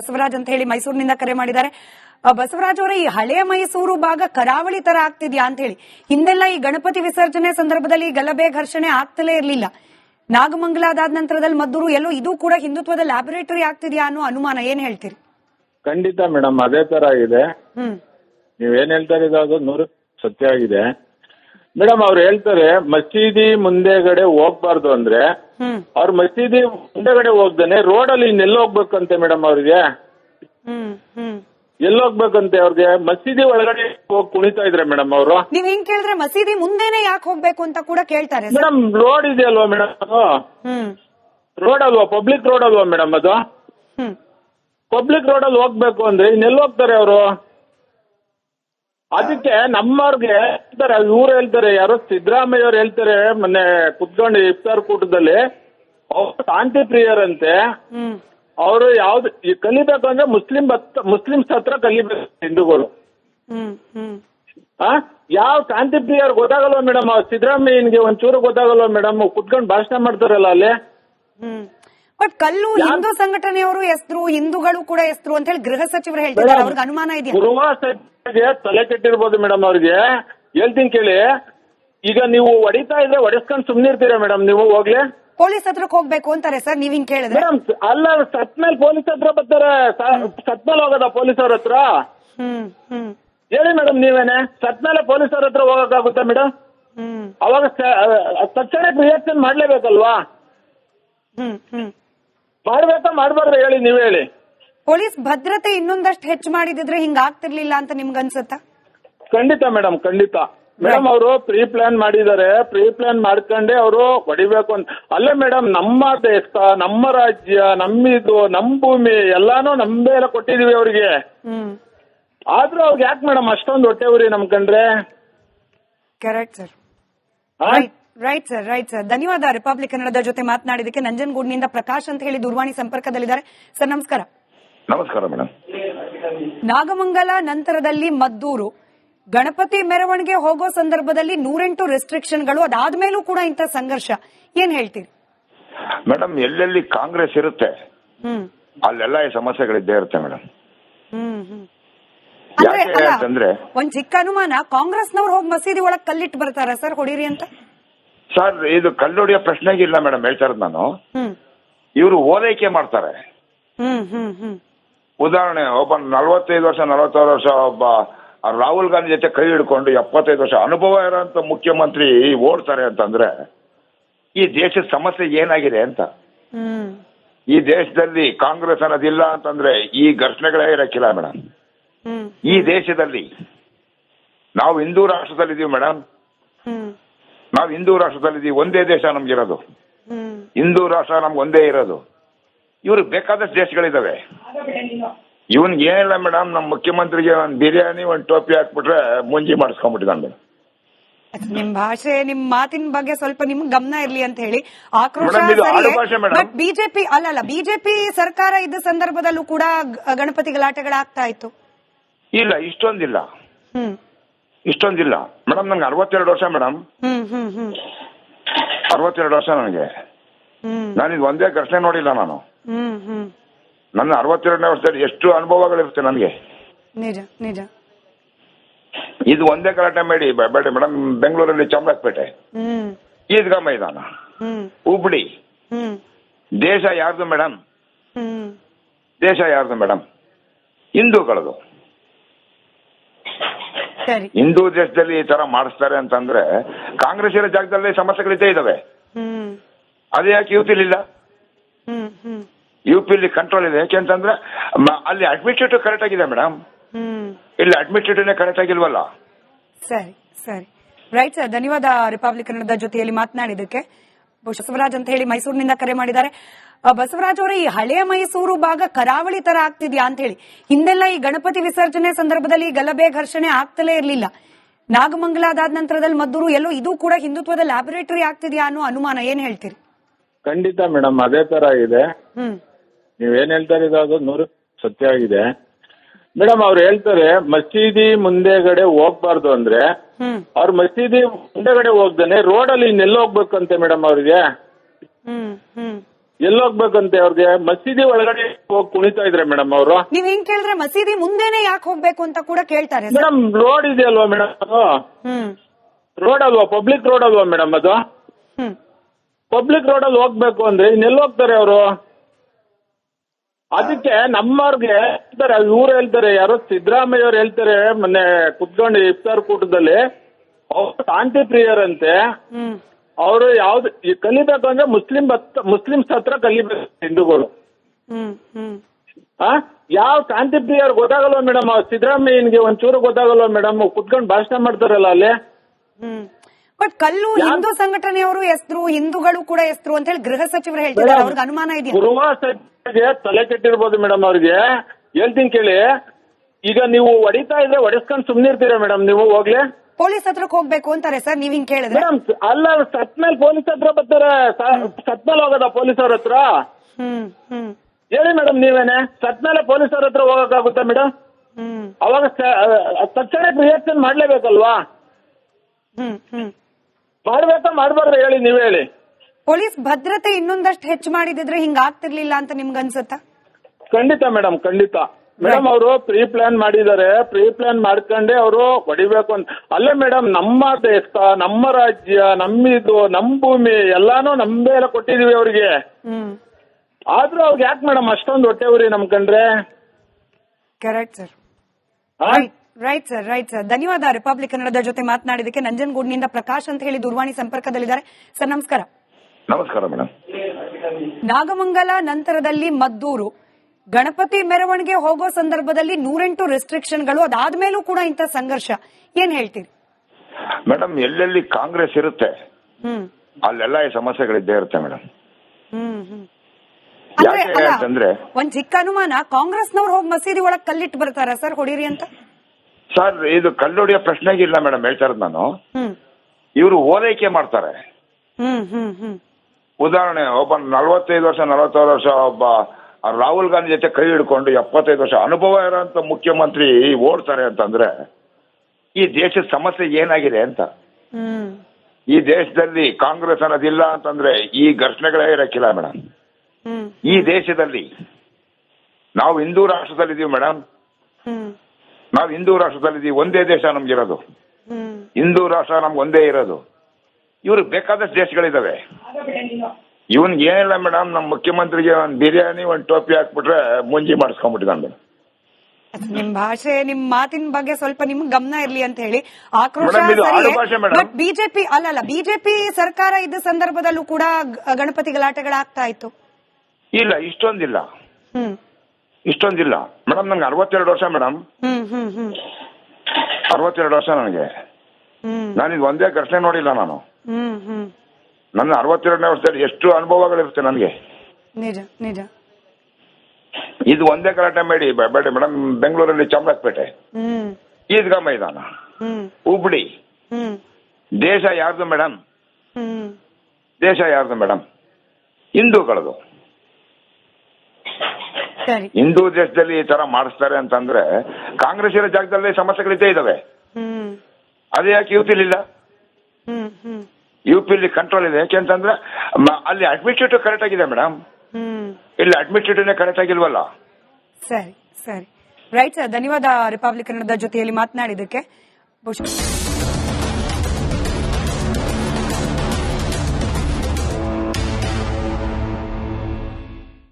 ಬಸವರಾಜ್ ಅಂತ ಹೇಳಿ ಮೈಸೂರಿನಿಂದ ಕರೆ ಮಾಡಿದ್ದಾರೆ. ಬಸವರಾಜ್ ಅವರ ಈ ಹಳೆ ಮೈಸೂರು ಭಾಗ ಕರಾವಳಿ ತರ ಆಗ್ತಿದ್ಯಾ ಅಂತ ಹೇಳಿ. ಹಿಂದೆಲ್ಲ ಈ ಗಣಪತಿ ವಿಸರ್ಜನೆ ಸಂದರ್ಭದಲ್ಲಿ ಗಲಭೆ ಘರ್ಷಣೆ ಆಗ್ತಲೇ ಇರಲಿಲ್ಲ. ನಾಗಮಂಗಲ ಅದಾದ ನಂತರದಲ್ಲಿ ಮದ್ದೂರು ಎಲ್ಲೋ ಇದು ಕೂಡ ಹಿಂದುತ್ವದ ಲ್ಯಾಬೊರೇಟರಿ ಆಗ್ತಿದ್ಯಾ ಅನ್ನೋ ಅನುಮಾನ ಏನ್ ಹೇಳ್ತೀರಿ? ಖಂಡಿತ ಮೇಡಮ್ ಅದೇ ತರ ಇದೆ ನೀವೇನ್ ಹೇಳ್ತಾ ಇರೋದು ಅದು ನೂರು ಸತ್ಯ ಆಗಿದೆ. ಮೇಡಮ್ ಅವ್ರು ಹೇಳ್ತಾರೆ ಮಸೀದಿ ಮುಂದೆಗಡೆ ಹೋಗ್ಬಾರ್ದು ಅಂದ್ರೆ ಹ್ಮ್. ಅವ್ರ ಮಸೀದಿ ಮುಂದೆಗಡೆ ಹೋಗ್ದೇನೆ ರೋಡಲ್ಲಿ ಇನ್ನೆಲ್ಲ ಹೋಗ್ಬೇಕಂತೆ ಮೇಡಮ್ ಅವ್ರಿಗೆ? ಹ್ಮ್ ಹ್ಮ್. ಎಲ್ಲಿ ಹೋಗ್ಬೇಕಂತೆ ಅವ್ರಿಗೆ? ಮಸೀದಿ ಒಳಗಡೆ ಹೋಗಿ ಕುಣಿತಾ ಇದ್ರೆ ಮೇಡಮ್ ಅವರು? ನೀವ್ ಹಿಂಗ್ ಕೇಳಿದ್ರೆ ಮಸೀದಿ ಮುಂದೆನೆ ಯಾಕೆ ಹೋಗ್ಬೇಕು ಅಂತ ಕೂಡ ಕೇಳ್ತಾರೆ ಮೇಡಮ್ ರೋಡ್ ಇದೆಯಲ್ವಾ ಮೇಡಮ್ ಅದು? ಹ್ಮ್. ರೋಡ್ ಅಲ್ವಾ? ಪಬ್ಲಿಕ್ ರೋಡ್ ಅಲ್ವಾ ಮೇಡಮ್ ಅದು? ಹ್ಮ್. ಪಬ್ಲಿಕ್ ಅಲ್ಲಿ ಹೋಗ್ಬೇಕು ಅಂದ್ರೆ ಇನ್ನೆಲ್ಲಿ ಹೋಗ್ತಾರೆ ಅವರು? ಅದಕ್ಕೆ ನಮ್ಮವ್ರಿಗೆ ಹೇಳ್ತಾರೆ ಇವ್ರು ಹೇಳ್ತಾರೆ ಯಾರೋ ಸಿದ್ದರಾಮಯ್ಯ ಅವ್ರು ಹೇಳ್ತಾರೆ ಮೊನ್ನೆ ಕುತ್ಕೊಂಡು ಇಫ್ತಾರ್ ಕೂಟದಲ್ಲಿ ಅವ್ರು ಶಾಂತಿ ಪ್ರಿಯರಂತೆ ಅವರು ಯಾವ್ದು ಕಲಿಬೇಕು ಅಂದ್ರೆ ಮುಸ್ಲಿಂ ಮುಸ್ಲಿಮ್ಸ್ ಹತ್ರ ಕಲಿಬೇಕು ಹಿಂದೂಗಳು. ಯಾವ ಶಾಂತಿ ಪ್ರಿಯರ್ ಗೊತ್ತಾಗಲ್ವ ಮೇಡಮ್? ಸಿದ್ದರಾಮಯ್ಯನಿಗೆ ಒಂಚೂರು ಗೊತ್ತಾಗಲ್ವ ಮೇಡಮ್? ಕುತ್ಕೊಂಡು ಭಾಷಣ ಮಾಡ್ತಾರಲ್ಲ ಅಲ್ಲಿ? ಬಟ್ ಕಲ್ಲು ಹಿಂದೂ ಸಂಘಟನೆಯವರು ಹೆಸರು ಹಿಂದೂಗಳು ಕೂಡ ಹೆಸರು ಅಂತ ಹೇಳಿ ಗೃಹ ಸಚಿವರು ಹೇಳ್ತಿದ್ದಾರೆ. ಅವ್ರಿಗೆ ಅನುಮಾನ ಇದೆಯಾ? ಸಚಿವರಿಗೆ ತಲೆ ಕೆಟ್ಟಿರ್ಬೋದು ಮೇಡಮ್ ಅವ್ರಿಗೆ. ಹೇಳ್ತೀನಿ ಕೇಳಿ. ಈಗ ನೀವು ಹೊಡಿತಾ ಇದ್ರೆ ಹೊಡೆಸ್ಕೊಂಡು ಸುಮ್ನಿರ್ತೀರಾ ಮೇಡಮ್ ನೀವು ಹೋಗ್ಲಿ? ಪೊಲೀಸ್ ಹತ್ರಕ್ಕೆ ಹೋಗ್ಬೇಕು ಅಂತಾರೆ ಸರ್ ನೀವ್ ಹಿಂಗ್ ಕೇಳಿದ್ರೆ. ಮೇಡಮ್ ಅಲ್ಲ ಸತ್ಮೇಲೆ ಪೊಲೀಸ್ ಹತ್ರ ಬರ್ತಾರೆ. ಸತ್ಮೇಲೆ ಹೋಗೋದ ಪೊಲೀಸ್ ಅವ್ರ ಹತ್ರ? ಹೇಳಿ ಮೇಡಮ್ ನೀವೇನೆ. ಸತ್ಮೇಲೆ ಪೊಲೀಸ್ ಅವ್ರ ಹತ್ರ ಹೋಗಕ್ಕಾಗುತ್ತ ಮೇಡಮ್? ಅವಾಗ ತಕ್ಷಣ ರಿಯಾಕ್ಷನ್ ಮಾಡ್ಲೇಬೇಕಲ್ವಾ? ಹ್ಮ್ ಹ್ಮ್. ಮಾಡ್ಬೇಕಾ ಮಾಡ್ಬಾರ್ದು ಹೇಳಿ ನೀವ್ ಹೇಳಿ. ಪೊಲೀಸ್ ಭದ್ರತೆ ಇನ್ನೊಂದಷ್ಟು ಹೆಚ್ಚು ಮಾಡಿದಿದ್ರೆ ಹಿಂಗ ಆಗ್ತಿರ್ಲಿಲ್ಲ ಅಂತ ನಿಮ್ಗೆ ಅನ್ಸುತ್ತಾ? ಖಂಡಿತ ಮೇಡಮ್ ಖಂಡಿತ. ಮೇಡಮ್ ಅವರು ಪ್ರೀ ಪ್ಲಾನ್ ಮಾಡಿದ್ದಾರೆ. ಪ್ರೀ ಪ್ಲಾನ್ ಮಾಡ್ಕೊಂಡೆ ಅವರು ಹೊಡಿಬೇಕು ಅಂತ. ಅಲ್ಲೇ ಮೇಡಮ್ ನಮ್ಮ ದೇಶ ನಮ್ಮ ರಾಜ್ಯ ನಮ್ಮಿದು ನಮ್ಮ ಭೂಮಿ ಎಲ್ಲಾನು ನಮ್ದೇ ಎಲ್ಲ ಕೊಟ್ಟಿದೀವಿ ಅವ್ರಿಗೆ. ಆದ್ರೂ ಅವ್ರಿಗೆ ಯಾಕೆ ಮೇಡಮ್ ಅಷ್ಟೊಂದು ಹೊಟ್ಟೆ ಉರಿ ನಮ್ ಕಂಡ್ರೆ? Correct sir? Right sir right sir ಧನ್ಯವಾದ ರಿಪಬ್ಲಿಕ್ ಕನ್ನಡದ ಜೊತೆ ಮಾತನಾಡಿದಕ್ಕೆ ನಂಜನಗೂಡಿನಿಂದ ಪ್ರಕಾಶ್ ಅಂತ ಹೇಳಿ ದೂರವಾಣಿ ಸಂಪರ್ಕದಲ್ಲಿದ್ದಾರೆ. ಸರ್ ನಮಸ್ಕಾರ. ನಮಸ್ಕಾರ ಮೇಡಮ್ ನಾಗಮಂಗಲ ನಂತರದಲ್ಲಿ ಮದ್ದೂರು. ಗಣಪತಿ ಮೆರವಣಿಗೆ ಹೋಗೋ ಸಂದರ್ಭದಲ್ಲಿ ನೂರೆಂಟು ರೆಸ್ಟ್ರಿಕ್ಷನ್ಗಳು ಅದಾದ್ಮೇಲೂ ಕೂಡ ಇಂಥ ಸಂಘರ್ಷ. ಏನ್ ಹೇಳ್ತೀರಿ? ಮೇಡಮ್ ಎಲ್ಲೆಲ್ಲಿ ಕಾಂಗ್ರೆಸ್ ಇರುತ್ತೆ ಅಲ್ಲೆಲ್ಲ ಈ ಸಮಸ್ಯೆಗಳಿದ್ದೇ ಇರುತ್ತೆ ಮೇಡಮ್ ಹ್ಮ್ ಹ್ಮ್. ಅಂದ್ರೆ ಒಂದ್ ಚಿಕ್ಕ ಅನುಮಾನ ಕಾಂಗ್ರೆಸ್ನವ್ರು ಹೋಗಿ ಮಸೀದಿ ಒಳಗ್ ಕಲ್ಲಿಟ್ಟು ಬರ್ತಾರ ಸರ್ ಹೊಡೀರಿ ಅಂತ? ಸರ್ ಇದು ಕಲ್ಲೊಡಿಯೋ ಪ್ರಶ್ನೆಗೆ ಇಲ್ಲ ಮೇಡಮ್ ಹೇಳ್ತಾ ಇರೋದು ನಾನು ಇವರು ಓಲೈಕೆ ಮಾಡ್ತಾರೆ. ಉದಾಹರಣೆ ಒಬ್ಬ ನಲವತ್ತೈದು ವರ್ಷ ನಲವತ್ತಾರು ವರ್ಷ ಒಬ್ಬ ರಾಹುಲ್ ಗಾಂಧಿ ಜೊತೆ ಕೈ ಹಿಡ್ಕೊಂಡು ಎಪ್ಪತ್ತೈದು ವರ್ಷ ಅನುಭವ ಇರೋಂಥ ಮುಖ್ಯಮಂತ್ರಿ ಓಡ್ತಾರೆ ಅಂತಂದ್ರೆ ಈ ದೇಶದ ಸಮಸ್ಯೆ ಏನಾಗಿದೆ ಅಂತ? ಈ ದೇಶದಲ್ಲಿ ಕಾಂಗ್ರೆಸ್ ಅನ್ನೋದಿಲ್ಲ ಅಂತಂದ್ರೆ ಈ ಘರ್ಷಣೆಗಳೇ ಇರಕ್ಕಿಲ್ಲ ಮೇಡಮ್. ಈ ದೇಶದಲ್ಲಿ ನಾವು ಹಿಂದೂ ರಾಷ್ಟ್ರದಲ್ಲಿದ್ದೀವಿ ಮೇಡಮ್. ನಾವು ಹಿಂದೂ ರಾಷ್ಟ್ರದಲ್ಲಿದ್ದೀವಿ ಒಂದೇ ದೇಶ ನಮ್ಗಿರೋದು. ಇರೋದು ಹಿಂದೂ ರಾಷ್ಟ್ರ ನಮ್ಗೆ ಒಂದೇ ಇರೋದು. ಇವ್ರಿಗೆ ಬೇಕಾದಷ್ಟು ದೇಶಗಳಿದಾವೆ. ಇವನ್ಗೆ ಏನಿಲ್ಲ ಮೇಡಮ್ ನಮ್ಮ ಮುಖ್ಯಮಂತ್ರಿಗೆ ಒಂದು ಬಿರಿಯಾನಿ ಒಂದು ಟೋಪಿ ಹಾಕ್ಬಿಟ್ರೆ ಮುಂಜಿ ಮಾಡಿಸ್ಕೊಂಡ್ಬಿಟ್ಟಿದ್ದಾನೆ ಮೇಡಮ್. ನಿಮ್ ಭಾಷೆ ನಿಮ್ ಮಾತಿನ ಬಗ್ಗೆ ಸ್ವಲ್ಪ ನಿಮ್ ಗಮನ ಇರ್ಲಿ ಅಂತ ಹೇಳಿ. ಆಕ್ರೋಶ. ಬಟ್ ಬಿಜೆಪಿ ಅಲ್ಲಲ್ಲ ಬಿಜೆಪಿ ಸರ್ಕಾರ ಇದ್ದ ಸಂದರ್ಭದಲ್ಲೂ ಕೂಡ ಗಣಪತಿ ಗಲಾಟೆಗಳಾಗ್ತಾ ಇತ್ತು. ಇಲ್ಲ ಇಷ್ಟೊಂದಿಲ್ಲ. ಹ್ಮ್. ಇಷ್ಟೊಂದಿಲ್ಲ. ಮೇಡಮ್ ನಂಗೆ ಅರವತ್ತೆರಡು ವರ್ಷ ಮೇಡಮ್. ಅರವತ್ತೆರಡು ವರ್ಷ ನನಗೆ. ನಾನು ಇದು ಒಂದೇ ಘರ್ಷಣೆ ನೋಡಿಲ್ಲ ನಾನು. ನನ್ನ ಅರವತ್ತೆರಡನೇ ವರ್ಷದಲ್ಲಿ ಎಷ್ಟು ಅನುಭವಗಳಿರುತ್ತೆ ನನಗೆ. ನಿಜ ನಿಜ. ಇದು ಒಂದೇ ಗಲಾಟೆ ಮಾಡಿ ಬೇಡ ಮೇಡಮ್ ಬೆಂಗಳೂರಲ್ಲಿ ಚಾಮರಾಜಪೇಟೆ. ಈದ್ಗಾ ಮೈದಾನ. ಹುಬ್ಳಿ. ದೇಶ ಯಾರ್ದು ಮೇಡಮ್? ದೇಶ ಯಾರ್ದು ಮೇಡಮ್? ಹಿಂದೂಗಳದು. ಹಿಂದೂ ದೇಶದಲ್ಲಿ ಈ ತರ ಮಾಡಿಸ್ತಾರೆ ಅಂತಂದ್ರೆ ಕಾಂಗ್ರೆಸ್ ಇರೋ ಜಾಗದಲ್ಲಿ ಸಮಸ್ಯೆಗಳಿದ್ದೇ ಇದಾವೆ. ಅದೇ ಯಾಕೆ ಯು ಪಿಲಿಲ್ಲ ಹ್ಮ್ ಹ್ಮ್. ಯು ಪಿಲಿ ಕಂಟ್ರೋಲ್ ಇದೆ. ಯಾಕೆಂತಂದ್ರೆ ಅಂತಂದ್ರೆ ಅಲ್ಲಿ ಅಡ್ಮಿನಿಸ್ಟ್ರೇಟಿವ್ ಕರೆಕ್ಟ್ ಆಗಿದೆ ಮೇಡಮ್ ಇಲ್ಲಿ ಅಡ್ಮಿನಿಸ್ಟ್ರೇಟಿವ್ ಕರೆಕ್ಟ್ ಆಗಿಲ್ವಲ್ಲ? ಸರಿ ಸರಿ. ರೈಟ್ ಸರ್ ಧನ್ಯವಾದ ರಿಪಬ್ಲಿಕ್ ಕನ್ನಡದ ಜೊತೆಯಲ್ಲಿ ಮಾತನಾಡಿದಕ್ಕೆ ಬಸವರಾಜ್ ಅಂತ ಹೇಳಿ ಮೈಸೂರಿನಿಂದ ಕರೆ ಮಾಡಿದ್ದಾರೆ. ಬಸವರಾಜ್ ಅವರೇ ಈ ಹಳೆಯ ಮೈಸೂರು ಭಾಗ ಕರಾವಳಿ ತರ ಆಗ್ತಿದ್ಯಾ ಅಂತ ಹೇಳಿ. ಹಿಂದೆಲ್ಲ ಈ ಗಣಪತಿ ವಿಸರ್ಜನೆ ಸಂದರ್ಭದಲ್ಲಿ ಗಲಭೆ ಘರ್ಷಣೆ ಆಗ್ತಲೇ ಇರಲಿಲ್ಲ. ನಾಗಮಂಗಲ ಅದಾದ ನಂತರದಲ್ಲಿ ಮದ್ದೂರು ಎಲ್ಲೋ ಇದು ಕೂಡ ಹಿಂದುತ್ವದ ಲ್ಯಾಬೊರೇಟರಿ ಆಗ್ತಿದ್ಯಾ ಅನ್ನೋ ಅನುಮಾನ ಏನ್ ಹೇಳ್ತೀರಿ? ಖಂಡಿತ ಮೇಡಮ್ ಅದೇ ತರ ಇದೆ. ನೀವೇನ್ ಹೇಳ್ತಾ ಇರೋದು ಅದು ನೂರು ಸತ್ಯ ಆಗಿದೆ. ಮೇಡಮ್ ಅವ್ರು ಹೇಳ್ತಾರೆ ಮಸೀದಿ ಮುಂದೆಗಡೆ ಹೋಗ್ಬಾರ್ದು ಅಂದ್ರೆ ಹ್ಮ್. ಅವ್ರ ಮಸೀದಿ ಮುಂದೆಗಡೆ ಹೋಗ್ದೇನೆ ರೋಡಲ್ಲಿ ಇನ್ನೆಲ್ಲ ಹೋಗ್ಬೇಕಂತೆ ಮೇಡಮ್ ಅವ್ರಿಗೆ? ಹ್ಮ್ ಹ್ಮ್. ಎಲ್ಲಿ ಹೋಗ್ಬೇಕಂತೆ ಅವ್ರಿಗೆ? ಮಸೀದಿ ಒಳಗಡೆ ಹೋಗಿ ಕುಣಿತಾ ಇದ್ರೆ ಮೇಡಮ್ ಅವರು? ನೀವ್ ಹೆಂಗ್ ಕೇಳಿದ್ರೆ ಮಸೀದಿ ಮುಂದೆನೆ ಯಾಕೆ ಹೋಗ್ಬೇಕು ಅಂತ ಕೂಡ ಕೇಳ್ತಾರೆ ಸರ್. ಮೇಡಮ್ ರೋಡ್ ಇದೆಯಲ್ವಾ ಮೇಡಮ್ ಅದು? ಹ್ಮ್. ರೋಡ್ ಅಲ್ವಾ? ಪಬ್ಲಿಕ್ ರೋಡ್ ಅಲ್ವಾ ಮೇಡಮ್ ಅದು? ಹ್ಮ್. ಪಬ್ಲಿಕ್ ರೋಡ್ ಅಲ್ಲಿ ಹೋಗ್ಬೇಕು ಅಂದ್ರೆ ಇನ್ನೆಲ್ಲಿ ಹೋಗ್ತಾರೆ ಅವರು? ಅದಕ್ಕೆ ನಮ್ಮವ್ರಿಗೆ ಹೇಳ್ತಾರೆ ಇವ್ರು ಹೇಳ್ತಾರೆ ಯಾರೋ ಸಿದ್ದರಾಮಯ್ಯ ಅವ್ರು ಹೇಳ್ತಾರೆ ಮೊನ್ನೆ ಕುತ್ಕೊಂಡು ಇಫ್ತಾರ್ ಕೂಟದಲ್ಲಿ ಅವ್ರು ಶಾಂತಿ ಪ್ರಿಯರಂತೆ ಅವರು ಯಾವ್ದು ಈ ಕಲಿಬೇಕು ಅಂದ್ರೆ ಮುಸ್ಲಿಂ ಭಕ್ತ ಮುಸ್ಲಿಮ್ಸ್ ಹತ್ರ ಕಲಿಬೇಕು ಹಿಂದೂಗಳು. ಯಾವ ಶಾಂತಿ ಪ್ರಿಯರ್ ಗೊತ್ತಾಗಲ್ಲ ಮೇಡಮ್? ಸಿದ್ದರಾಮಯ್ಯನಿಗೆ ಒಂಚೂರು ಗೊತ್ತಾಗಲ್ಲ ಮೇಡಮ್? ಕುತ್ಕೊಂಡು ಭಾಷಣ ಮಾಡ್ತಾರಲ್ಲ ಅಲ್ಲಿ. ಬಟ್ ಕಲ್ಲು ಹಿಂದೂ ಸಂಘಟನೆಯವರು ಹೆಸರು ಹಿಂದೂಗಳು ಕೂಡ ಹೆಸರು ಅಂತ ಹೇಳಿ ಗೃಹ ಸಚಿವರು ಹೇಳ್ತಿದ್ದಾರೆ. ಅವ್ರಿಗೆ ಅನುಮಾನ ಇದೆಯಾ? ಗೃಹ ತಲೆ ಕೆಟ್ಟಿರ್ಬೋದು ಮೇಡಮ್ ಅವ್ರಿಗೆ. ಹೇಳ್ತೀನಿ ಕೇಳಿ. ಈಗ ನೀವು ಹೊಡಿತಾ ಇದ್ರೆ ಹೊಡಿಸ್ಕೊಂಡು ಸುಮ್ನಿರ್ತೀರಾ ಮೇಡಮ್ ನೀವು ಹೋಗ್ಲಿ? ಪೊಲೀಸ್ ಹತ್ರ ಹೋಗ್ಬೇಕು ಅಂತಾರೆ ಸರ್ ನೀವ್ ಹಿಂಗ್ ಕೇಳಿದ್ರೆ. ಮೇಡಮ್ ಅಲ್ಲ ಸತ್ಮೇಲೆ ಪೊಲೀಸ್ ಹತ್ರ ಬರ್ತಾರೆ. ಸತ್ಮೇಲೆ ಹೋಗೋದ ಪೊಲೀಸವ್ರ ಹತ್ರ? ಹ್ಮ್ ಹ್ಮ್. ಹೇಳಿ ಮೇಡಮ್ ನೀವೇನೆ. ಸತ್ ಮೇಲೆ ಪೊಲೀಸ್ ಅವ್ರ ಹತ್ರ ಹೋಗಕ್ಕಾಗುತ್ತಾ ಮೇಡಮ್? ಅವಾಗ ತಕ್ಷಣ ರಿಯಾಕ್ಷನ್ ಮಾಡ್ಲೇಬೇಕಲ್ವಾ? ಮಾಡ್ಬೇಕಾ ಮಾಡ್ಬಾರ್ದು ಹೇಳಿ ನೀವ್ ಹೇಳಿ. ಪೊಲೀಸ್ ಭದ್ರತೆ ಇನ್ನೊಂದಷ್ಟು ಹೆಚ್ಚು ಮಾಡಿದ್ರೆ ಹಿಂಗ ಆಗ್ತಿರ್ಲಿಲ್ಲ ಅಂತ ನಿಮ್ಗೆ ಅನ್ಸುತ್ತಾ ಖಂಡಿತ ಮೇಡಮ್ ಖಂಡಿತ. ಮೇಡಮ್ ಅವರು ಪ್ರೀ ಪ್ಲಾನ್ ಮಾಡಿದ್ದಾರೆ. ಪ್ರೀ ಪ್ಲಾನ್ ಮಾಡ್ಕೊಂಡೆ ಅವರು ಹೊಡಿಬೇಕು ಅಂತ. ಅಲ್ಲೇ ಮೇಡಮ್ ನಮ್ಮ ದೇಶ ನಮ್ಮ ರಾಜ್ಯ ನಮ್ಮಿದು ನಮ್ ಭೂಮಿ ಎಲ್ಲಾನು ನಮ್ದೇ ಎಲ್ಲ ಕೊಟ್ಟಿದೀವಿ ಅವ್ರಿಗೆ. ಆದ್ರೂ ಅವ್ರಿಗೆ ಯಾಕೆ ಮೇಡಮ್ ಅಷ್ಟೊಂದು ಹೊಟ್ಟೆ ಉರಿ ನಮ್ ಕಂಡ್ರೆ? Correct sir? Right sir right sir ಧನ್ಯವಾದ ರಿಪಬ್ಲಿಕ್ ಕನ್ನಡದ ಜೊತೆ ಮಾತನಾಡಿದಕ್ಕೆ ನಂಜನಗೂಡಿನಿಂದ ಪ್ರಕಾಶ್ ಅಂತ ಹೇಳಿ ದೂರವಾಣಿ ಸಂಪರ್ಕದಲ್ಲಿದ್ದಾರೆ. ಸರ್ ನಮಸ್ಕಾರ. ನಮಸ್ಕಾರ ಮೇಡಮ್ ನಾಗಮಂಗಲ ನಂತರದಲ್ಲಿ ಮದ್ದೂರು. ಗಣಪತಿ ಮೆರವಣಿಗೆ ಹೋಗೋ ಸಂದರ್ಭದಲ್ಲಿ ನೂರೆಂಟು ರೆಸ್ಟ್ರಿಕ್ಷನ್ಗಳು ಅದಾದ್ಮೇಲೂ ಕೂಡ ಇಂಥ ಸಂಘರ್ಷ. ಏನ್ ಹೇಳ್ತೀರಿ? ಮೇಡಮ್ ಎಲ್ಲೆಲ್ಲಿ ಕಾಂಗ್ರೆಸ್ ಇರುತ್ತೆ ಅಲ್ಲೆಲ್ಲ ಈ ಸಮಸ್ಯೆಗಳಿದ್ದೇ ಇರುತ್ತೆ ಮೇಡಮ್ ಅಂದ್ರೆ ಒಂದ್ ಚಿಕ್ಕ ಅನುಮಾನ ಕಾಂಗ್ರೆಸ್ನವ್ರು ಹೋಗಿ ಮಸೀದಿ ಒಳಗ್ ಕಲ್ಲಿಟ್ಟು ಬರ್ತಾರ ಸರ್ ಹೊಡೀರಿ ಅಂತ? ಸರ್ ಇದು ಕಲ್ಲೊಡಿಯೋ ಪ್ರಶ್ನೆಗಿಲ್ಲ ಮೇಡಮ್ ಹೇಳ್ತಾ ಇರೋದು ನಾನು. ಇವರು ಓಲೈಕೆ ಮಾಡ್ತಾರೆ. ಹ್ಮ್ ಹ್ಮ್ ಹ್ಮ್. ಉದಾಹರಣೆ ಒಬ್ಬ ನಲವತ್ತೈದು ವರ್ಷ ನಲವತ್ತಾರು ವರ್ಷ ಒಬ್ಬ ರಾಹುಲ್ ಗಾಂಧಿ ಜೊತೆ ಕೈ ಹಿಡ್ಕೊಂಡು ಎಪ್ಪತ್ತೈದು ವರ್ಷ ಅನುಭವ ಇರೋಂತ ಮುಖ್ಯಮಂತ್ರಿ ಓಡ್ತಾರೆ ಅಂತಂದ್ರೆ ಈ ದೇಶದ ಸಮಸ್ಯೆ ಏನಾಗಿದೆ ಅಂತ? ಈ ದೇಶದಲ್ಲಿ ಕಾಂಗ್ರೆಸ್ ಅನ್ನೋದಿಲ್ಲ ಅಂತಂದ್ರೆ ಈ ಘರ್ಷಣೆಗಳೇ ಇರಕ್ಕಿಲ್ಲ ಮೇಡಮ್ ಈ ದೇಶದಲ್ಲಿ ನಾವು ಹಿಂದೂ ರಾಷ್ಟ್ರದಲ್ಲಿದ್ದೀವಿ ಮೇಡಮ್ ನಾವು ಹಿಂದೂ ರಾಷ್ಟ್ರದಲ್ಲಿದ್ದೀವಿ ಒಂದೇ ದೇಶ ನಮ್ಗಿರೋದು. ಇರೋದು ಹಿಂದೂ ರಾಷ್ಟ್ರ ನಮ್ಗೆ ಒಂದೇ ಇರೋದು. ಇವ್ರು ಬೇಕಾದಷ್ಟು ದೇಶಗಳಿದಾವೆ. ಇವನ್ಗೆ ಏನಿಲ್ಲ ಮೇಡಮ್ ನಮ್ಮ ಮುಖ್ಯಮಂತ್ರಿಗೆ ಒಂದ್ ಬಿರಿಯಾನಿ ಒಂದು ಟೋಪಿ ಹಾಕ್ಬಿಟ್ರೆ ಮುಂಜಿ ಮಾಡಿಸ್ಕೊಂಡ್ಬಿಟ್ಟಿದ್ದಾನೆ ಮೇಡಮ್. ನಿಮ್ ಭಾಷೆ ನಿಮ್ ಮಾತಿನ ಬಗ್ಗೆ ಸ್ವಲ್ಪ ನಿಮ್ ಗಮನ ಇರ್ಲಿ ಅಂತ ಹೇಳಿ. ಆಕ್ರೋಶ ಬಟ್ ಬಿಜೆಪಿ ಅಲ್ಲಲ್ಲ ಬಿಜೆಪಿ ಸರ್ಕಾರ ಇದ್ದ ಸಂದರ್ಭದಲ್ಲೂ ಕೂಡ ಗಣಪತಿ ಗಲಾಟೆಗಳಾಗ್ತಾ ಇತ್ತು. ಇಲ್ಲ ಇಷ್ಟೊಂದಿಲ್ಲ. ಇಷ್ಟೊಂದಿಲ್ಲ. ಮೇಡಮ್ ನಂಗೆ ಅರವತ್ತೆರಡು ವರ್ಷ ಮೇಡಮ್. ಅರವತ್ತೆರಡು ವರ್ಷ ನನಗೆ. ನಾನು ಇದು ಒಂದೇ ಘರ್ಷಣೆ ನೋಡಿಲ್ಲ ನಾನು. ನನ್ನ ಅರವತ್ತೆರಡನೇ ವರ್ಷದಲ್ಲಿ ಎಷ್ಟು ಅನುಭವಗಳಿರುತ್ತೆ ನನಗೆ? ನಿಜ ನಿಜ. ಇದು ಒಂದೇ ಗಲಾಟೆ ಮಾಡಿ ಬೇಡ ಮೇಡಮ್ ಬೆಂಗಳೂರಲ್ಲಿ ಚಾಮರಾಜಪೇಟೆ. ಹ್ಮ್. ಈದ್ಗಾ ಮೈದಾನ. ಹುಬ್ಳಿ. ದೇಶ ಯಾರ್ದು ಮೇಡಮ್ ದೇಶ ಯಾರ್ದು ಮೇಡಮ್ ಹಿಂದೂಗಳದು ಹಿಂದೂ ದೇಶದಲ್ಲಿ ಈ ತರ ಮಾಡಿಸ್ತಾರೆ ಅಂತಂದ್ರೆ ಕಾಂಗ್ರೆಸ್ ಇರೋ ಜಾಗದಲ್ಲಿ ಸಮಸ್ಯೆಗಳಿದ್ದೇ ಇದಾವೆ ಅದೇ ಯಾಕೆ ಯು ಪಿಲಿಲ್ಲ ಹ್ಮ್ ಹ್ಮ್ ಯು ಪಿಲಿ ಕಂಟ್ರೋಲ್ ಇದೆ. ಯಾಕೆಂತಂದ್ರೆ ಅಂತಂದ್ರೆ ಅಲ್ಲಿ ಅಡ್ಮಿನಿಸ್ಟ್ರೇಟಿವ್ ಕರೆಕ್ಟ್ ಆಗಿದೆ ಮೇಡಮ್ ಇಲ್ಲಿ ಅಡ್ಮಿನಿಸ್ಟ್ರೇಟಿವ್ ಕರೆಕ್ಟ್ ಆಗಿಲ್ವಲ್ಲ? ಸರಿ ಸರಿ. ರೈಟ್ ಸರ್ ಧನ್ಯವಾದ ರಿಪಬ್ಲಿಕ್ ಕನ್ನಡದ ಜೊತೆಯಲ್ಲಿ ಮಾತನಾಡಿದಕ್ಕೆ ಬಹುಶಃ